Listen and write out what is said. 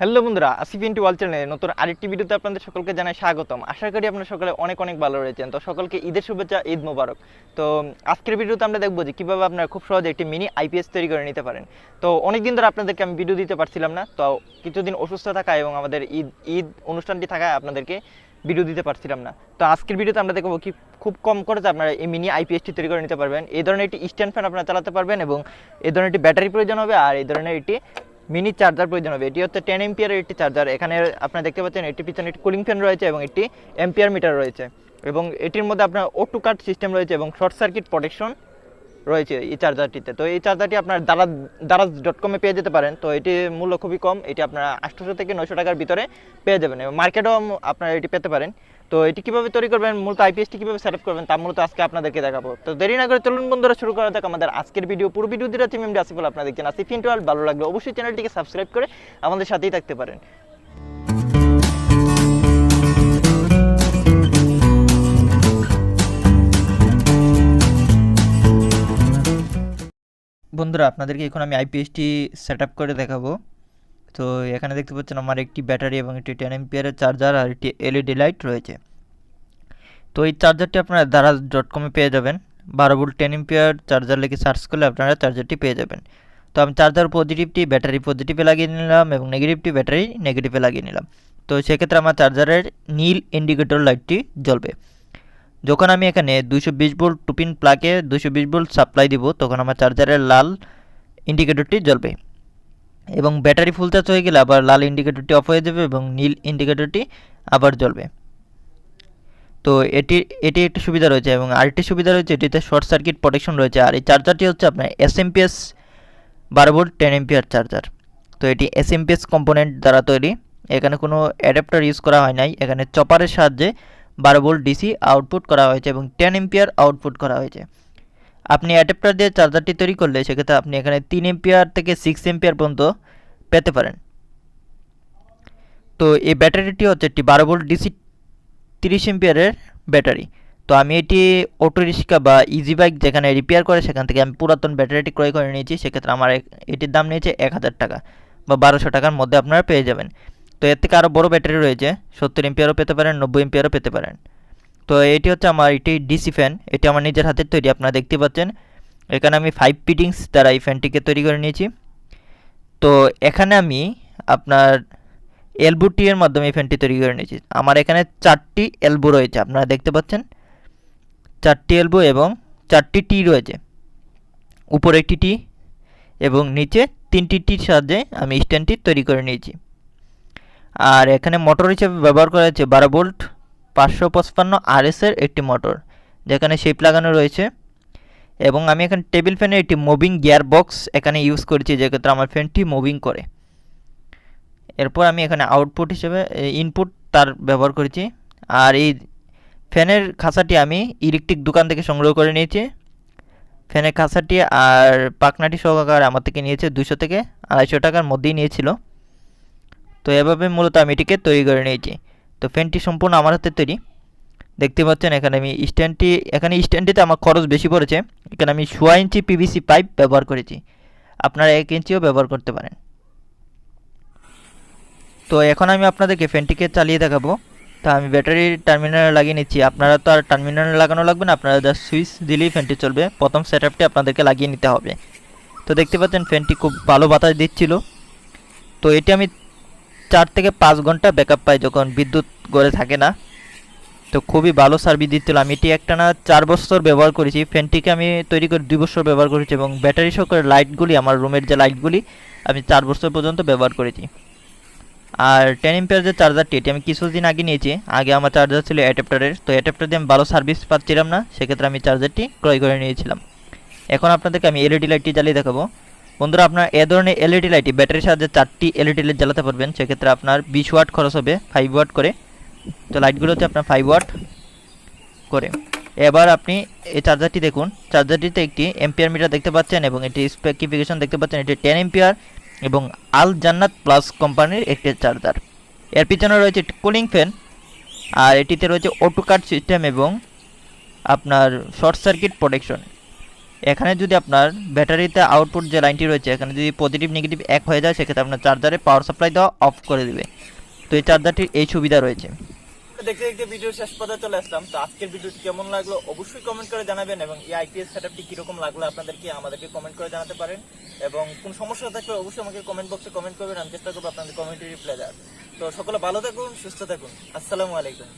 Hello বন্ধুরা Asif into ওয়াল চ্যানেলে নতুন আরেকটি ভিডিওতে আপনাদের সকলকে জানাই স্বাগতম। আশা করি আপনারা সকলে অনেক অনেক ভালো রয়েছেন। তো সকলকে ঈদের শুভেচ্ছা, ঈদ মোবারক। তো আজকের ভিডিওতে আমরা দেখব যে কীভাবে আপনারা খুব সহজে একটি মিনি আইপিএস তৈরি করে নিতে পারেন। তো অনেকদিন ধরে আপনাদেরকে আমি ভিডিও দিতে পারছিলাম না, তো কিছুদিন অসুস্থ থাকা এবং আমাদের ঈদ ঈদ অনুষ্ঠানটি থাকায় আপনাদেরকে ভিডিও দিতে পারছিলাম না। তো আজকের ভিডিওতে আমরা দেখব কি খুব কম খরচে আপনারা এই মিনি আইপিএসটি তৈরি করে নিতে পারবেন। এই ধরনের একটি স্ট্যান্ড ফ্যান আপনারা চালাতে পারবেন এবং এই ধরনের একটি ব্যাটারি প্রয়োজন হবে আর এই ধরনের একটি মিনি চার্জার প্রয়োজন হবে। এটি হচ্ছে টেন এম্পিয়ারের একটি চার্জার। এখানে আপনারা দেখতে পাচ্ছেন, এটির পিছনে একটি কুলিং ফ্যান রয়েছে এবং একটি এম্পিয়ার মিটার রয়েছে। এবং এটির মধ্যে আপনার অটো কাট সিস্টেম রয়েছে এবং শর্ট সার্কিট প্রোটেকশন রয়েছে এই চার্জারটিতে। তো এই চার্জারটি আপনার দারাজ দারাজ ডট কমে পেয়ে যেতে পারেন। তো এটি মূল্য খুবই কম। এটি আপনারা আটশোশো থেকে নয়শো টাকার ভিতরে পেয়ে যাবেন এবং মার্কেটেও আপনারা এটি পেতে পারেন। তো এটি কীভাবে তৈরি করবেন, মূলত আইপিএসটি কীভাবে সেট আপ করবেন, তা মূলত আজকে আপনাদেরকে দেখাবো। তো দেরি না করে চলুন বন্ধুরা, শুরু করা যাক আমাদের আজকের ভিডিও পুরো ভিডিও দিতে হচ্ছে মেমরি আসিফুল আপনারা দেখছেন আসিফ ইন্টুয়াল ভালো লাগলে অবশ্যই চ্যানেলটিকে সাবস্ক্রাইব করে আমাদের সাথেই থাকতে পারেন। বন্ধুরা, আপনাদেরকে এখন আমি আইপিএসটি সেট আপ করে দেখাবো। তো এখানে দেখতে পাচ্ছেন আমার একটি ব্যাটারি এবং একটি টেন এমপিয়ারের চার্জার আর একটি এলইডি লাইট রয়েছে। তো এই চার্জারটি আপনারা দারাজ ডট কমে পেয়ে যাবেন। বারো ভোল্ট টেন এমপিয়ার চার্জার লেগে সার্চ করলে আপনারা চার্জারটি পেয়ে যাবেন। তো আমি চার্জার পজিটিভটি ব্যাটারি পজিটিভে লাগিয়ে নিলাম এবং নেগেটিভটি ব্যাটারি নেগেটিভে লাগিয়ে নিলাম। তো সেক্ষেত্রে আমার চার্জারের নীল ইন্ডিকেটর লাইটটি জ্বলবে। যখন আমি এখানে দুশো বিশ ভোল্ট টুপিন প্লাগে দুশো বিশ ভোল্ট সাপ্লাই দিব, তখন আমার চার্জারের লাল ইন্ডিকেটরটি জ্বলবে। এবং ব্যাটারি ফুল চার্জ হয়ে গেলে আবার লাল ইন্ডিকেটরটি অফ হয়ে যাবে এবং নীল ইন্ডিকেটরটি আবার জ্বলবে। তো এটি এটি একটি সুবিধা রয়েছে এবং আরেকটি সুবিধা রয়েছে, এটিতে শর্ট সার্কিট প্রোটেকশন রয়েছে। আর এই চার্জারটি হচ্ছে আপনার এস এমপিএস বারো ভোল্ট টেন এমপিআর চার্জার তো এটি এস এমপিএস কম্পোনেন্ট দ্বারা তৈরি। এখানে কোনো অ্যাডাপ্টার ইউজ করা হয় নাই। এখানে চপারের সাহায্যে বারো ভোল্ট ডিসি আউটপুট করা হয়েছে এবং টেন এমপিআর আউটপুট করা হয়েছে। আপনি অ্যাডাপ্টার দিয়ে চার্জারটি তৈরি করলে সেক্ষেত্রে আপনি এখানে তিন এমপিআর থেকে সিক্স এমপিআর পর্যন্ত পেতে পারেন। তো এই ব্যাটারিটি হচ্ছে একটি বারো ভোল্ট ডিসি তিরিশ এমপিয়ারের ব্যাটারি। তো আমি এটি অটো রিক্সা বা ইজি বাইক যেখানে রিপেয়ার করে সেখান থেকে আমি পুরাতন ব্যাটারিটি ক্রয় করে নিয়েছি, সেক্ষেত্রে আমার এটির দাম নিয়েছে এক হাজার টাকা বা বারোশো টাকার মধ্যে আপনারা পেয়ে যাবেন। তো এর থেকে আরও বড় ব্যাটারি রয়েছে, সত্তর এমপিয়ারও পেতে পারেন, নব্বই এমপিয়ারও পেতে পারেন। তো এটি হচ্ছে আমার এটি ডিসি ফ্যান এটি আমার নিজের হাতের তৈরি, আপনারা দেখতে পাচ্ছেন। এখানে আমি ফাইভ পিটিংস দ্বারা এই ফ্যানটিকে তৈরি করে নিয়েছি। তো এখানে আমি আপনার এলবো এর মাধ্যমে এই ফ্যানটি তৈরি করে নিয়েছি। আমার এখানে চারটি এলবো রয়েছে, আপনারা দেখতে পাচ্ছেন। চারটি এলবো এবং চারটি টি রয়েছে। উপরে একটি টি এবং নিচে তিনটি টির সাহায্যে আমি স্ট্যান্ডটি তৈরি করে নিয়েছি। আর এখানে মোটর হিসেবে ব্যবহার করা হয়েছে বারো ভোল্ট পাঁচশো পঁচপান্ন আরএসের একটি মোটর, যেখানে শেপ লাগানো রয়েছে। এবং আমি এখানে টেবিল ফ্যানের একটি মুভিং গিয়ার বক্স এখানে ইউজ করেছি যেক্ষেত্রে আমার ফ্যানটি মুভিং করে। এরপর আমি এখানে আউটপুট হিসেবে ইনপুট তার ব্যবহার করেছি। আর এই ফ্যানের খাঁচাটি আমি ইলেকট্রিক দোকান থেকে সংগ্রহ করে নিয়েছি। ফ্যানের খাঁচাটি আর পাকনাটি সহকারে আমার থেকে নিয়েছে দুশো থেকে আড়াইশো টাকার মধ্যেই নিয়েছিল। তো এভাবে মূলত আমি এটিকে তৈরি করে নিয়েছি। তো ফ্যানটি সম্পূর্ণ আমার হাতে তৈরি। দেখতে পাচ্ছেন, এখানে আমি স্ট্যান্ডটি, এখানে স্ট্যান্ডটিতে আমার খরচ বেশি পড়েছে। এখানে আমি সোয়া ইঞ্চি পিভিসি পাইপ ব্যবহার করেছি। আপনারা এক ইঞ্চিও ব্যবহার করতে পারেন। তো এখন আমি আপনাদেরকে ফ্যানটিকে চালিয়ে দেখাবো। তা আমি ব্যাটারির টার্মিনালে লাগিয়ে নিচ্ছি। আপনারা তো আর টার্মিনালে লাগানো লাগবে না, আপনারা জাস্ট সুইচ দিলেই ফ্যানটি চলবে। প্রথম সেট আপটি আপনাদেরকে লাগিয়ে নিতে হবে। তো দেখতে পাচ্ছেন, ফ্যানটি খুব ভালো বাতাস দিচ্ছিল। তো এটি আমি চার থেকে পাঁচ ঘণ্টা ব্যাকআপ পাই যখন বিদ্যুৎ গড়ে থাকে না। তো খুবই ভালো সার্ভিস দিচ্ছিল। আমি এটি একটানা চার বছর ব্যবহার করেছি। ফ্যানটিকে আমি তৈরি করে দুই বছর ব্যবহার করেছি এবং ব্যাটারি সহকারে লাইটগুলি আমার রুমের যে লাইটগুলি আমি চার বছর পর্যন্ত ব্যবহার করেছি। আর টেন এম্পিয়ার যে চার্জারটি এটি আমি কিছুদিন আগে নিয়েছি। আগে আমার চার্জার ছিল অ্যাডাপ্টারের তো অ্যাডাপ্টার দিয়ে আমি ভালো সার্ভিস পাচ্ছিলাম না। সেক্ষেত্রে আমি চার্জারটি ক্রয় করে নিয়েছিলাম। এখন আপনাদেরকে আমি এলইডি লাইটটি জ্বালিয়ে দেখাবো। বন্ধুরা, আপনার এ ধরনের এলইডি লাইটটি ব্যাটারির সাহায্যে চারটি এলইডি লাইট জ্বালাতে পারবেন। সেক্ষেত্রে আপনার বিশ ওয়াট খরচ হবে ফাইভ ওয়াট করে। তো লাইটগুলো হচ্ছে আপনার ফাইভ ওয়াট করে। এবার আপনি এই চার্জারটি দেখুন। চার্জারটিতে একটি এম্পিয়ার মিটার দেখতে পাচ্ছেন এবং এটি স্পেকিফিকেশন দেখতে পাচ্ছেন। এটি টেন এম্পিয়ার এবং আল জান্নাত প্লাস কোম্পানির একটি চার্জার এর পিছনে রয়েছে কুলিং ফ্যান আর এটিতে রয়েছে অটো কাট সিস্টেম এবং আপনার শর্ট সার্কিট প্রোটেকশন এখানে যদি আপনার ব্যাটারিতে আউটপুট যে লাইনটি রয়েছে, এখানে যদি পজিটিভ নেগেটিভ এক হয়ে যায়, সেক্ষেত্রে আপনার চার্জারে পাওয়ার সাপ্লাই দেওয়া অফ করে দিবে। তো এই চার্জারটির এই সুবিধা রয়েছে। দেখতে দেখতে ভিডিও শেষ পর্যায়ে চলে আসলাম। তো আজকের ভিডিওটি কেমন লাগল অবশ্যই কমেন্ট করে জানাবেন এবং এই আইপিএস সেটআপটি কীরকম লাগল আপনাদেরকে, আমাদেরকে কমেন্ট করে জানাতে পারেন। এবং কোন সমস্যা থাকলে অবশ্যই আমাকে কমেন্ট বক্সে কমেন্ট করবেন, আমি চেষ্টা করব আপনাদের কমেন্টে রিপ্লাই দেওয়ার। তো সকলে ভালো থাকুন, সুস্থ থাকুন। আসসালামু আলাইকুম।